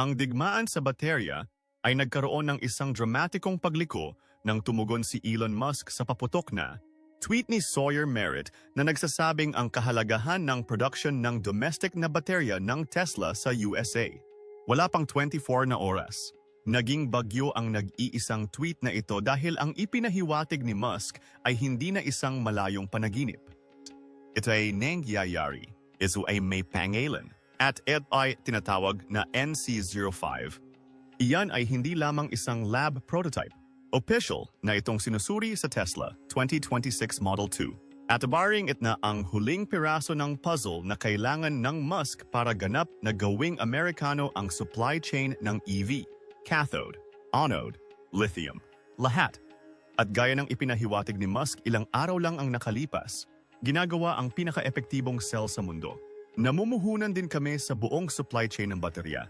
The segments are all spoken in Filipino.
Ang digmaan sa baterya ay nagkaroon ng isang dramatikong pagliko nang tumugon si Elon Musk sa paputok na tweet ni Sawyer Merritt na nagsasabing ang kahalagahan ng production ng domestic na baterya ng Tesla sa USA. Wala pang 24 na oras. Naging bagyo ang nag-iisang tweet na ito dahil ang ipinahiwatig ni Musk ay hindi na isang malayong panaginip. Ito ay nangyayari. Ito ay may pangalan. At ito ay tinatawag na NC05. Iyan ay hindi lamang isang lab prototype. Official na itong sinusuri sa Tesla 2026 Model 2. At baring it na ang huling piraso ng puzzle na kailangan ng Musk para ganap na gawing Amerikano ang supply chain ng EV, cathode, anode, lithium, lahat. At gaya ng ipinahiwatig ni Musk ilang araw lang ang nakalipas, ginagawa ang pinaka-epektibong cell sa mundo. Namumuhunan din kami sa buong supply chain ng baterya.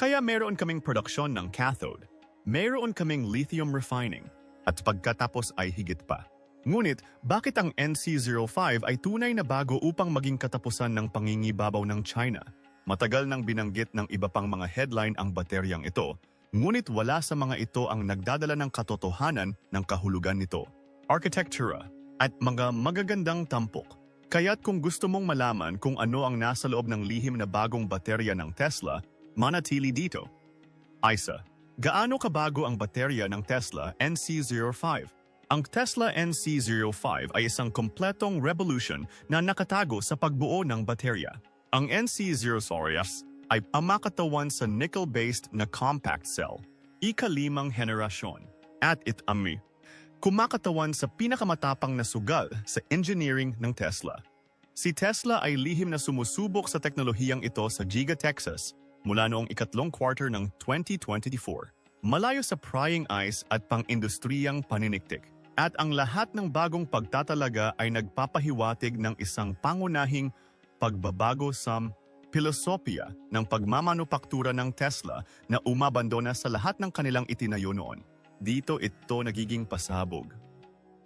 Kaya meron kaming produksyon ng cathode, meron kaming lithium refining, at pagkatapos ay higit pa. Ngunit, bakit ang NC05 ay tunay na bago upang maging katapusan ng pangingibabaw ng China? Matagal nang binanggit ng iba pang mga headline ang bateryang ito, ngunit wala sa mga ito ang nagdadala ng katotohanan ng kahulugan nito. Architectura at mga magagandang tampok. Kaya't kung gusto mong malaman kung ano ang nasa loob ng lihim na bagong baterya ng Tesla, manatili dito. Isa, gaano kabago ang baterya ng Tesla NC05? Ang Tesla NC05 ay isang kompletong revolution na nakatago sa pagbuo ng baterya. Ang NC0 ay amakatawan sa nickel-based na compact cell, ikalimang henerasyon, at it-ami kumakatawan sa pinakamatapang na sugal sa engineering ng Tesla. Si Tesla ay lihim na sumusubok sa teknolohiyang ito sa Giga, Texas mula noong ikatlong quarter ng 2024. Malayo sa prying eyes at pang-industriyang paniniktik. At ang lahat ng bagong pagtatalaga ay nagpapahiwatig ng isang pangunahing pagbabago sa pilosopiya ng pagmamanupaktura ng Tesla na umabandona sa lahat ng kanilang itinayo noon. Dito ito nagiging pasabog.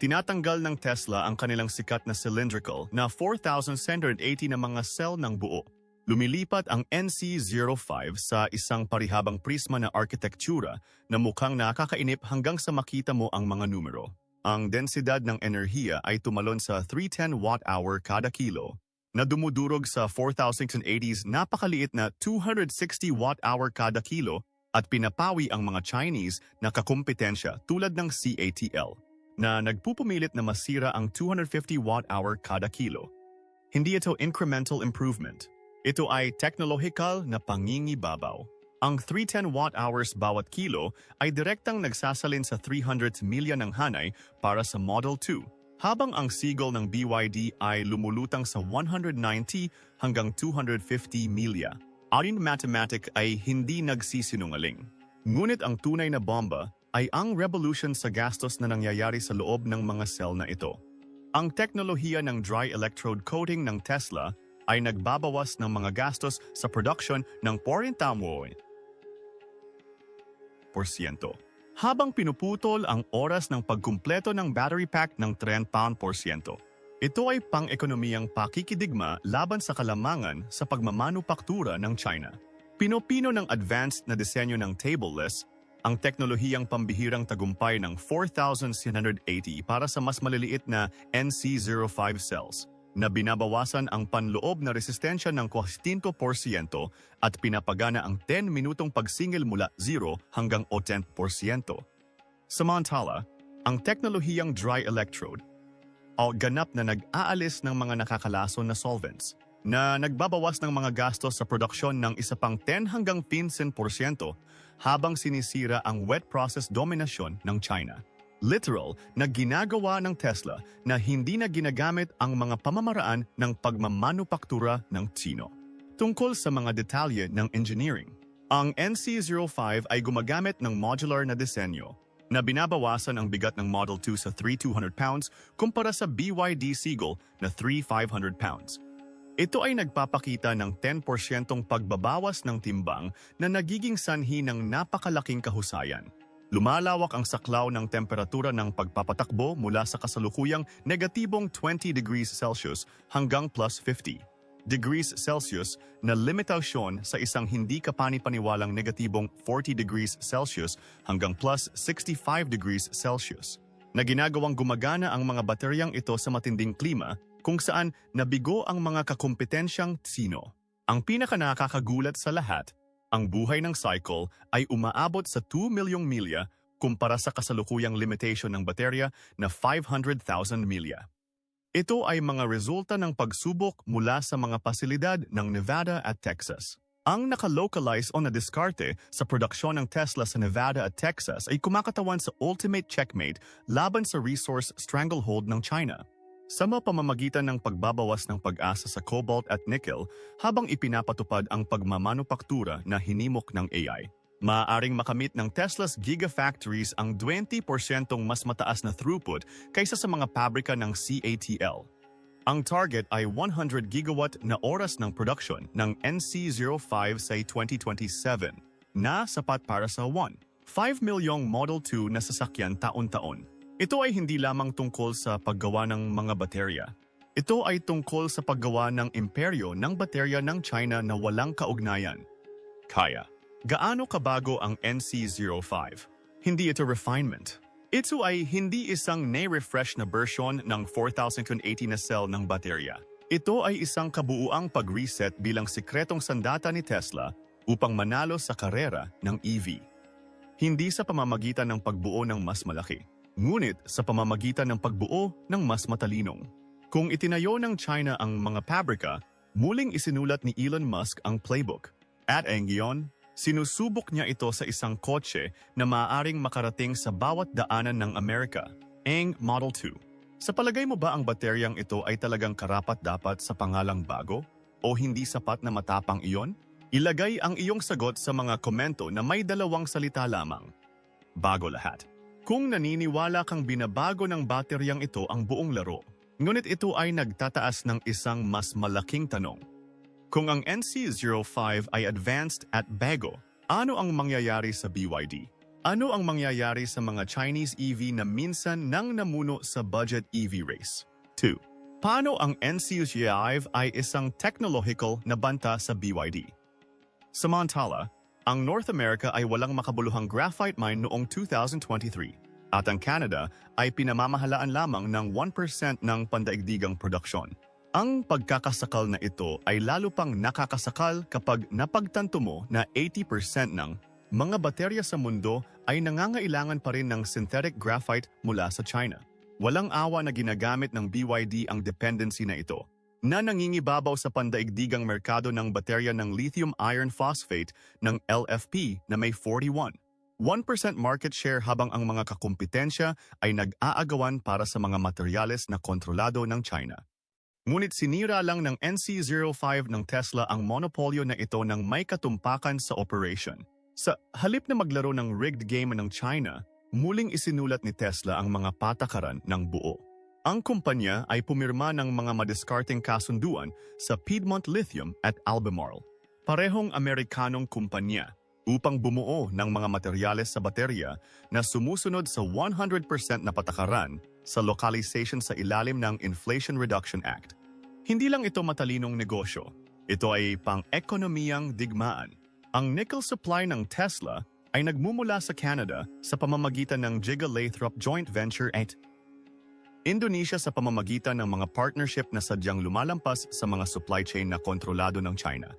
Tinatanggal ng Tesla ang kanilang sikat na cylindrical na 4,680 na mga cell ng buo. Lumilipat ang NC05 sa isang parihabang prisma na arkitektura na mukhang nakakainip hanggang sa makita mo ang mga numero. Ang densidad ng enerhiya ay tumalon sa 310 watt-hour kada kilo na dumudurog sa 4,080s napakaliit na 260 watt-hour kada kilo at pinapawi ang mga Chinese na kakumpetensya tulad ng CATL na nagpupumilit na masira ang 250 watt-hour kada kilo. Hindi ito incremental improvement. Ito ay technological na pangingibabaw. Ang 310 watt-hours bawat kilo ay direktang nagsasalin sa 300 milya ng hanay para sa Model 2, habang ang sigol ng BYD ay lumulutang sa 190 hanggang 250 milya. Ayon mathematic ay hindi nagsisinungaling. Ngunit ang tunay na bomba ay ang revolution sa gastos na nangyayari sa loob ng mga cell na ito. Ang teknolohiya ng dry electrode coating ng Tesla ay nagbabawas ng mga gastos sa production ng 40 habang pinuputol ang oras ng pagkumpleto ng battery pack ng 30 pound porsyento. Ito ay pang-ekonomiyang pakikidigma laban sa kalamangan sa pagmamanupaktura ng China. Pinopino ng advanced na disenyo ng tableless ang teknolohiyang pambihirang tagumpay ng 4,680 para sa mas maliliit na NC05 cells na binabawasan ang panloob na resistensya ng 15% at pinapagana ang 10 minutong pagsingil mula 0 hanggang 10%. Samantala, ang teknolohiyang dry electrode o ganap na nag-aalis ng mga nakakalason na solvents na nagbabawas ng mga gastos sa produksyon ng isa pang 10 hanggang 15% habang sinisira ang wet process dominasyon ng China. Literal na ginagawa ng Tesla na hindi na ginagamit ang mga pamamaraan ng pagmamanupaktura ng Chino. Tungkol sa mga detalye ng engineering, ang NC05 ay gumagamit ng modular na disenyo na binabawasan ang bigat ng Model 2 sa 3,200 pounds kumpara sa BYD Seagull na 3,500 pounds. Ito ay nagpapakita ng 10% pagbabawas ng timbang na nagiging sanhi ng napakalaking kahusayan. Lumalawak ang saklaw ng temperatura ng pagpapatakbo mula sa kasalukuyang negatibong 20 degrees Celsius hanggang plus 50. Degrees Celsius na limitasyon sa isang hindi kapani-paniwalang negatibong 40 degrees Celsius hanggang plus 65 degrees Celsius na ginagawang gumagana ang mga bateryang ito sa matinding klima kung saan nabigo ang mga kakompetensyang tsino. Ang pinaka nakakagulat sa lahat, ang buhay ng cycle ay umaabot sa 2 milyong milya kumpara sa kasalukuyang limitation ng baterya na 500,000 milya. Ito ay mga resulta ng pagsubok mula sa mga pasilidad ng Nevada at Texas. Ang nakalocalize o na-diskarte sa produksyon ng Tesla sa Nevada at Texas ay kumakatawan sa ultimate checkmate laban sa resource stranglehold ng China. Sa pamamagitan ng pagbabawas ng pag-asa sa cobalt at nickel habang ipinapatupad ang pagmamanupaktura na hinimok ng AI. Maaaring makamit ng Tesla's gigafactories ang 20% mas mataas na throughput kaysa sa mga pabrika ng CATL. Ang target ay 100 gigawatt na oras ng production ng NC05 sa 2027 na sapat para sa 1. 5 milyong Model 2 na sasakyan taon-taon. Ito ay hindi lamang tungkol sa paggawa ng mga baterya. Ito ay tungkol sa paggawa ng imperyo ng baterya ng China na walang kaugnayan. Kaya, gaano kabago ang NC05? Hindi ito refinement. Ito ay hindi isang na-refresh na version ng 4080 na cell ng baterya. Ito ay isang kabuuang pag-reset bilang sikretong sandata ni Tesla upang manalo sa karera ng EV. Hindi sa pamamagitan ng pagbuo ng mas malaki, ngunit sa pamamagitan ng pagbuo ng mas matalinong. Kung itinayo ng China ang mga pabrika, muling isinulat ni Elon Musk ang playbook. At Engion, Sinusubok niya ito sa isang kotse na maaaring makarating sa bawat daanan ng Amerika, ang Model 2. Sa palagay mo ba ang bateryang ito ay talagang karapat-dapat sa pangalang bago? O hindi sapat na matapang iyon? Ilagay ang iyong sagot sa mga komento na may dalawang salita lamang. Bago lahat. Kung naniniwala kang binabago ng bateryang ito ang buong laro, ngunit ito ay nagtataas ng isang mas malaking tanong. Kung ang NC05 ay advanced at bago, ano ang mangyayari sa BYD? Ano ang mangyayari sa mga Chinese EV na minsan nang namuno sa budget EV race? 2. Paano ang NC05 ay isang technological na banta sa BYD? Samantala, ang North America ay walang makabuluhang graphite mine noong 2023 at ang Canada ay pinamamahalaan lamang ng 1% ng pandaigdigang produksyon. Ang pagkakasakal na ito ay lalo pang nakakasakal kapag napagtanto mo na 80% ng mga baterya sa mundo ay nangangailangan pa rin ng synthetic graphite mula sa China. Walang awa na ginagamit ng BYD ang dependency na ito, na nangingibabaw sa pandaigdigang merkado ng baterya ng lithium iron phosphate ng LFP na may 41. 1% market share habang ang mga kakumpetensya ay nag-aagawan para sa mga materyales na kontrolado ng China. Ngunit sinira lang ng NC05 ng Tesla ang monopolyo na ito ng may katumpakan sa operation. Sa halip na maglaro ng rigged game ng China, muling isinulat ni Tesla ang mga patakaran ng buo. Ang kumpanya ay pumirma ng mga madiskarteng kasunduan sa Piedmont Lithium at Albemarle, parehong Amerikanong kumpanya, upang bumuo ng mga materyales sa baterya na sumusunod sa 100% na patakaran sa localization sa ilalim ng Inflation Reduction Act. Hindi lang ito matalinong negosyo, ito ay pang-ekonomiyang digmaan. Ang nickel supply ng Tesla ay nagmumula sa Canada sa pamamagitan ng Giga Lathrop Joint Venture at Indonesia sa pamamagitan ng mga partnership na sadyang lumalampas sa mga supply chain na kontrolado ng China.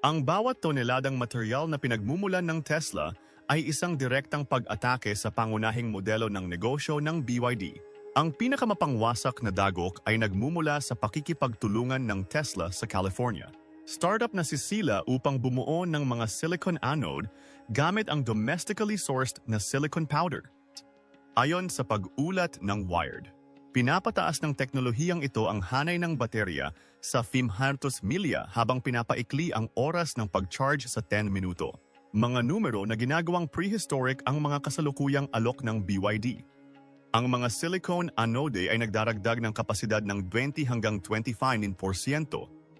Ang bawat toneladang material na pinagmumulan ng Tesla ay isang direktang pag-atake sa pangunahing modelo ng negosyo ng BYD. Ang pinakamapangwasak na dagok ay nagmumula sa pakikipagtulungan ng Tesla sa California. Startup na si Sila upang bumuo ng mga silicon anode gamit ang domestically sourced na silicon powder. Ayon sa pag-ulat ng Wired, pinapataas ng teknolohiyang ito ang hanay ng baterya sa 500 milya habang pinapaikli ang oras ng pag-charge sa 10 minuto. Mga numero na ginagawang prehistoric ang mga kasalukuyang alok ng BYD. Ang mga silicone anode ay nagdaragdag ng kapasidad ng 20 hanggang 25%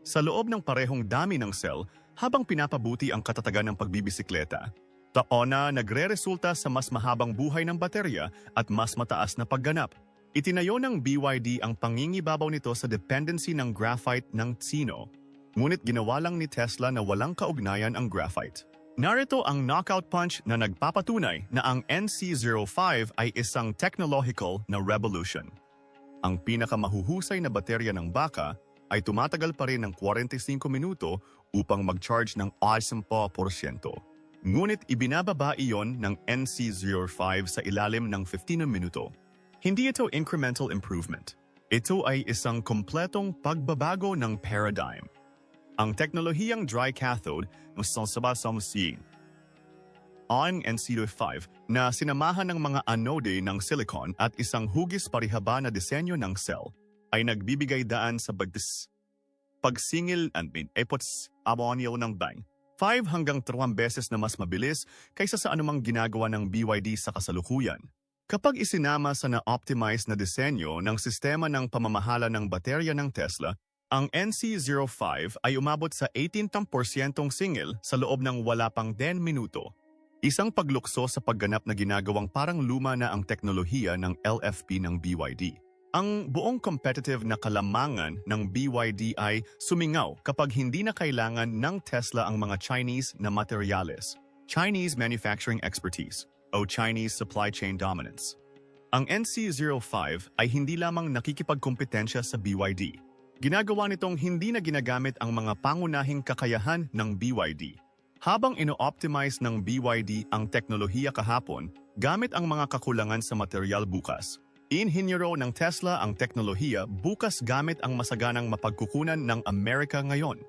sa loob ng parehong dami ng cell habang pinapabuti ang katatagan ng pagbibisikleta. Taon na nagre-resulta sa mas mahabang buhay ng baterya at mas mataas na pagganap. Itinayo ng BYD ang pangingibabaw nito sa dependency ng graphite ng tsino. ngunit ginawa lang ni Tesla na walang kaugnayan ang graphite. Narito ang knockout punch na nagpapatunay na ang NC05 ay isang technological na revolution. Ang pinakamahuhusay na baterya ng baka ay tumatagal pa rin ng 45 minuto upang mag-charge ng 80%. Ngunit ibinababa iyon ng NC05 sa ilalim ng 15 minuto. Hindi ito incremental improvement. Ito ay isang kompletong pagbabago ng paradigm. Ang teknolohiyang dry cathode ng Sansabasam-Sing ang NC05 na sinamahan ng mga anode ng silicon at isang hugis parihaba na disenyo ng cell ay nagbibigay daan sa bagdis. Pagsingil and min epots amonyo ng bang 5 hanggang 3 beses na mas mabilis kaysa sa anumang ginagawa ng BYD sa kasalukuyan. Kapag isinama sa na-optimize na disenyo ng sistema ng pamamahala ng baterya ng Tesla, ang NC05 ay umabot sa 18% singil sa loob ng wala pang 10 minuto. Isang paglukso sa pagganap na ginagawang parang luma na ang teknolohiya ng LFP ng BYD. Ang buong competitive na kalamangan ng BYD ay sumingaw kapag hindi na kailangan ng Tesla ang mga Chinese na materyales, Chinese manufacturing expertise, o Chinese supply chain dominance. Ang NC05 ay hindi lamang nakikipagkompetensya sa BYD. Ginagawa nitong hindi na ginagamit ang mga pangunahing kakayahan ng BYD. Habang ino-optimize ng BYD ang teknolohiya kahapon, gamit ang mga kakulangan sa material bukas. Inhinyero ng Tesla ang teknolohiya bukas gamit ang masaganang mapagkukunan ng Amerika ngayon.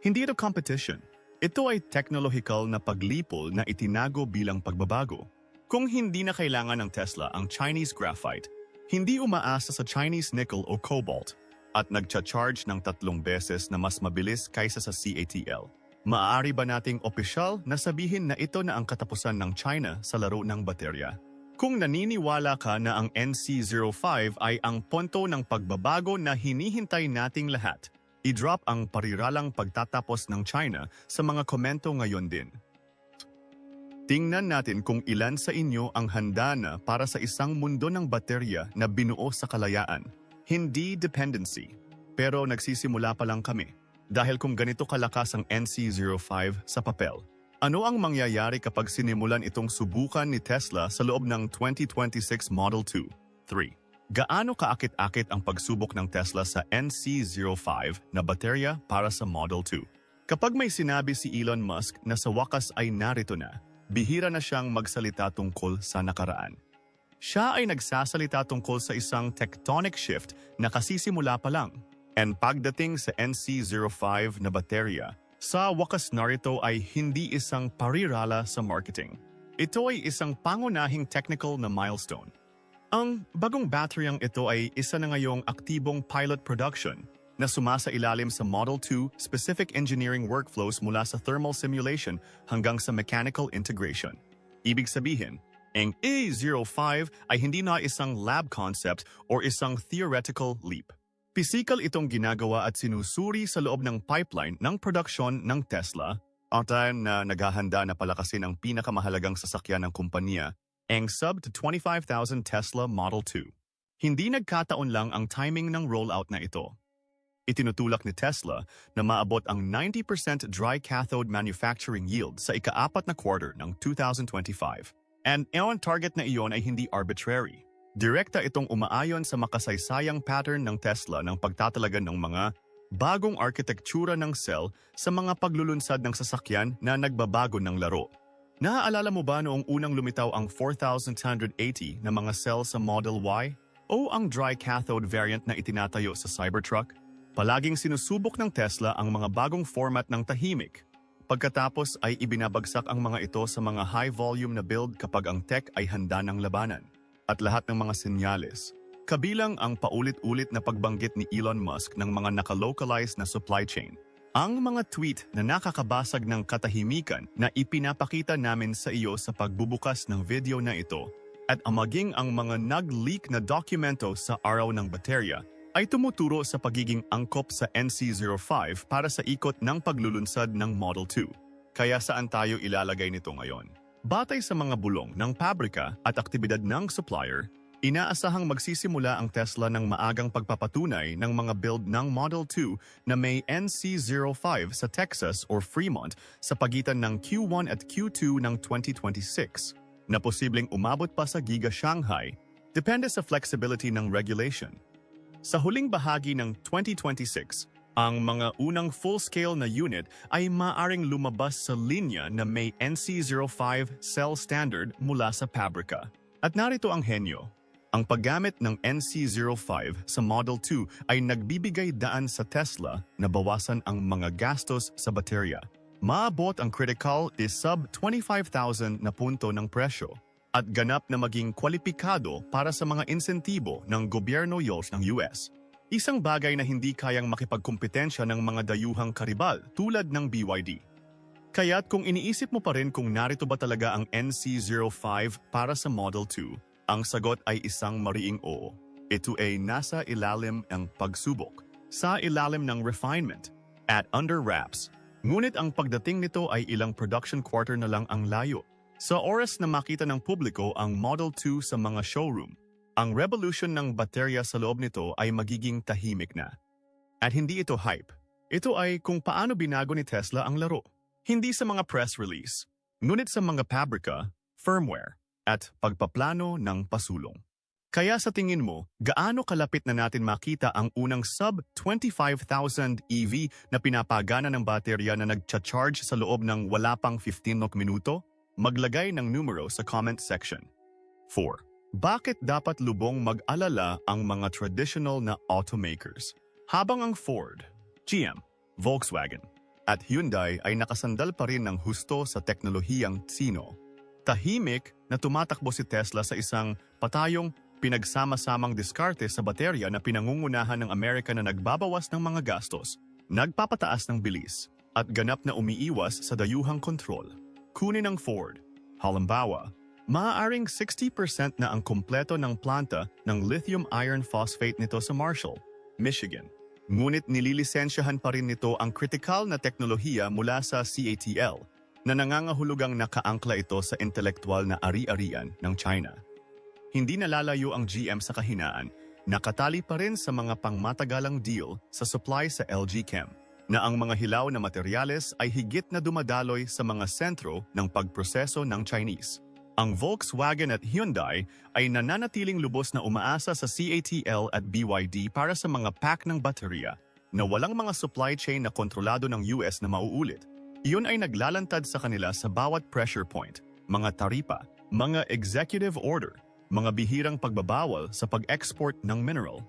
Hindi ito competition. Ito ay technological na paglipol na itinago bilang pagbabago. Kung hindi na kailangan ng Tesla ang Chinese graphite, hindi umaasa sa Chinese nickel o cobalt at nagcha-charge ng tatlong beses na mas mabilis kaysa sa CATL. Maaari ba nating opisyal na sabihin na ito na ang katapusan ng China sa laro ng baterya? Kung naniniwala ka na ang NC05 ay ang punto ng pagbabago na hinihintay nating lahat, i-drop ang pariralang pagtatapos ng China sa mga komento ngayon din. Tingnan natin kung ilan sa inyo ang handa na para sa isang mundo ng baterya na binuo sa kalayaan. Hindi dependency, pero nagsisimula pa lang kami. Dahil kung ganito kalakas ang NC05 sa papel, ano ang mangyayari kapag sinimulan itong subukan ni Tesla sa loob ng 2026 Model 2? 3. Gaano kaakit-akit ang pagsubok ng Tesla sa NC05 na baterya para sa Model 2? Kapag may sinabi si Elon Musk na sa wakas ay narito na, bihira na siyang magsalita tungkol sa nakaraan. Siya ay nagsasalita tungkol sa isang tectonic shift na kasisimula pa lang. And pagdating sa NC05 na baterya, sa wakas narito ay hindi isang parirala sa marketing. Ito ay isang pangunahing technical na milestone. Ang bagong bateryang ito ay isa na ngayong aktibong pilot production na sumasa ilalim sa Model 2 specific engineering workflows mula sa thermal simulation hanggang sa mechanical integration. Ibig sabihin, ang A05 ay hindi na isang lab concept or isang theoretical leap. Pisikal itong ginagawa at sinusuri sa loob ng pipeline ng produksyon ng Tesla at na naghahanda na palakasin ang pinakamahalagang sasakyan ng kumpanya, ang sub to 25,000 Tesla Model 2. Hindi nagkataon lang ang timing ng rollout na ito. Itinutulak ni Tesla na maabot ang 90% dry cathode manufacturing yield sa ikaapat na quarter ng 2025. And ang target na iyon ay hindi arbitrary. Direkta itong umaayon sa makasaysayang pattern ng Tesla ng pagtatalagan ng mga bagong arkitektura ng cell sa mga paglulunsad ng sasakyan na nagbabago ng laro. Naaalala mo ba noong unang lumitaw ang 4,180 na mga cell sa Model Y? O ang dry cathode variant na itinatayo sa Cybertruck? Palaging sinusubok ng Tesla ang mga bagong format ng tahimik. Pagkatapos ay ibinabagsak ang mga ito sa mga high-volume na build kapag ang tech ay handa ng labanan at lahat ng mga senyales, kabilang ang paulit-ulit na pagbanggit ni Elon Musk ng mga nakalocalize na supply chain. Ang mga tweet na nakakabasag ng katahimikan na ipinapakita namin sa iyo sa pagbubukas ng video na ito at amaging ang mga nag-leak na dokumento sa araw ng baterya ay tumuturo sa pagiging angkop sa NC05 para sa ikot ng paglulunsad ng Model 2. Kaya saan tayo ilalagay nito ngayon? Batay sa mga bulong ng pabrika at aktibidad ng supplier, Inaasahang magsisimula ang Tesla ng maagang pagpapatunay ng mga build ng Model 2 na may NC05 sa Texas or Fremont sa pagitan ng Q1 at Q2 ng 2026 na posibleng umabot pa sa Giga Shanghai depende sa flexibility ng regulation. Sa huling bahagi ng 2026, ang mga unang full-scale na unit ay maaring lumabas sa linya na may NC05 cell standard mula sa pabrika. At narito ang henyo. Ang paggamit ng NC05 sa Model 2 ay nagbibigay daan sa Tesla na bawasan ang mga gastos sa baterya. Maabot ang critical is sub 25,000 na punto ng presyo at ganap na maging kwalipikado para sa mga insentibo ng gobyerno YOLS ng US. Isang bagay na hindi kayang makipagkumpetensya ng mga dayuhang karibal tulad ng BYD. Kaya't kung iniisip mo pa rin kung narito ba talaga ang NC05 para sa Model 2, ang sagot ay isang mariing oo. Ito ay nasa ilalim ng pagsubok, sa ilalim ng refinement, at under wraps. Ngunit ang pagdating nito ay ilang production quarter na lang ang layo. Sa oras na makita ng publiko ang Model 2 sa mga showroom, ang revolution ng baterya sa loob nito ay magiging tahimik na. At hindi ito hype. Ito ay kung paano binago ni Tesla ang laro. Hindi sa mga press release, ngunit sa mga pabrika, firmware, at pagpaplano ng pasulong. Kaya sa tingin mo, gaano kalapit na natin makita ang unang sub-25,000 EV na pinapagana ng baterya na nagcha-charge sa loob ng wala pang 15 nok minuto? Maglagay ng numero sa comment section. 4. Bakit dapat lubong mag-alala ang mga traditional na automakers? Habang ang Ford, GM, Volkswagen, at Hyundai ay nakasandal pa rin ng husto sa teknolohiyang sino, tahimik na tumatakbo si Tesla sa isang patayong pinagsama-samang diskarte sa baterya na pinangungunahan ng Amerika na nagbabawas ng mga gastos, nagpapataas ng bilis, at ganap na umiiwas sa dayuhang kontrol. Kunin ng Ford. Halimbawa, maaaring 60% na ang kumpleto ng planta ng lithium iron phosphate nito sa Marshall, Michigan. Ngunit nililisensyahan pa rin nito ang kritikal na teknolohiya mula sa CATL na nangangahulugang nakaangkla ito sa intelektual na ari-arian ng China. Hindi nalalayo ang GM sa kahinaan, nakatali pa rin sa mga pangmatagalang deal sa supply sa LG Chem na ang mga hilaw na materyales ay higit na dumadaloy sa mga sentro ng pagproseso ng Chinese. Ang Volkswagen at Hyundai ay nananatiling lubos na umaasa sa CATL at BYD para sa mga pack ng baterya na walang mga supply chain na kontrolado ng US na mauulit. Iyon ay naglalantad sa kanila sa bawat pressure point, mga taripa, mga executive order, mga bihirang pagbabawal sa pag-export ng mineral.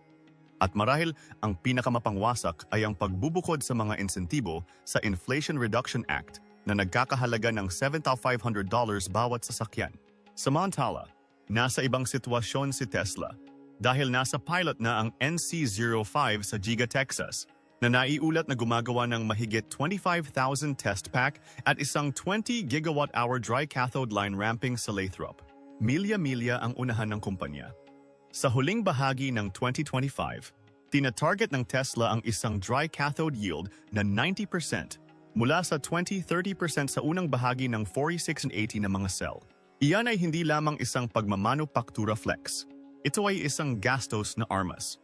At marahil ang pinakamapangwasak ay ang pagbubukod sa mga insentibo sa Inflation Reduction Act na nagkakahalaga ng $7,500 bawat sasakyan. Samantala, nasa ibang sitwasyon si Tesla dahil nasa pilot na ang NC05 sa Giga, Texas na naiulat na gumagawa ng mahigit 25,000 test pack at isang 20 gigawatt-hour dry cathode line ramping sa Lathrop. Milya-milya ang unahan ng kumpanya. Sa huling bahagi ng 2025, tina-target ng Tesla ang isang dry cathode yield na 90% mula sa 20-30% sa unang bahagi ng 46 and 80 na mga cell. Iyan ay hindi lamang isang pagmamanupaktura flex. Ito ay isang gastos na armas.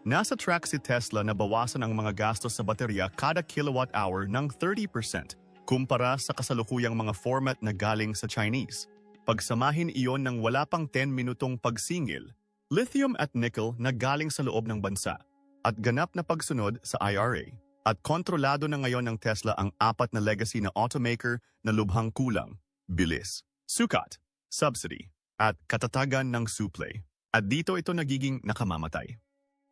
Nasa track si Tesla na bawasan ang mga gastos sa baterya kada kilowatt-hour ng 30% kumpara sa kasalukuyang mga format na galing sa Chinese. Pagsamahin iyon ng wala pang 10 minutong pagsingil, lithium at nickel na galing sa loob ng bansa, at ganap na pagsunod sa IRA. At kontrolado na ngayon ng Tesla ang apat na legacy na automaker na lubhang kulang, bilis, sukat, subsidy, at katatagan ng supply. At dito ito nagiging nakamamatay.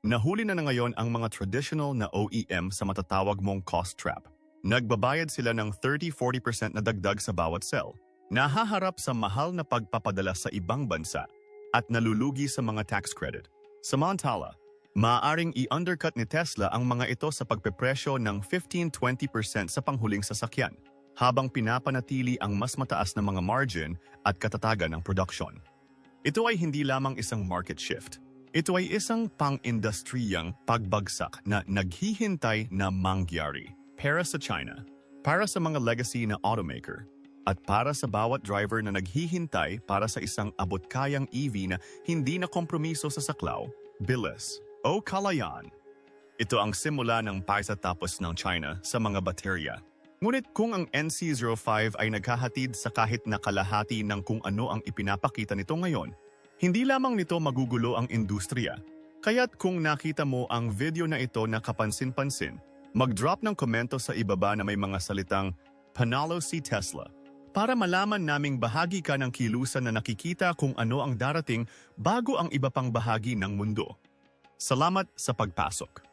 Nahuli na na ngayon ang mga traditional na OEM sa matatawag mong cost trap. Nagbabayad sila ng 30-40% na dagdag sa bawat cell. Nahaharap sa mahal na pagpapadala sa ibang bansa at nalulugi sa mga tax credit. Samantala, maaaring i-undercut ni Tesla ang mga ito sa pagpepresyo ng 15-20% sa panghuling sasakyan habang pinapanatili ang mas mataas na mga margin at katatagan ng production. Ito ay hindi lamang isang market shift – ito ay isang pang-industriyang pagbagsak na naghihintay na mangyari para sa China, para sa mga legacy na automaker, at para sa bawat driver na naghihintay para sa isang abot-kayang EV na hindi na kompromiso sa saklaw, bilis o kalayan. Ito ang simula ng tapos ng China sa mga baterya. Ngunit kung ang NC05 ay naghahatid sa kahit na kalahati ng kung ano ang ipinapakita nito ngayon, hindi lamang nito magugulo ang industriya. Kaya't kung nakita mo ang video na ito na kapansin-pansin, mag-drop ng komento sa ibaba na may mga salitang Panalo si Tesla para malaman naming bahagi ka ng kilusan na nakikita kung ano ang darating bago ang iba pang bahagi ng mundo. Salamat sa pagpasok.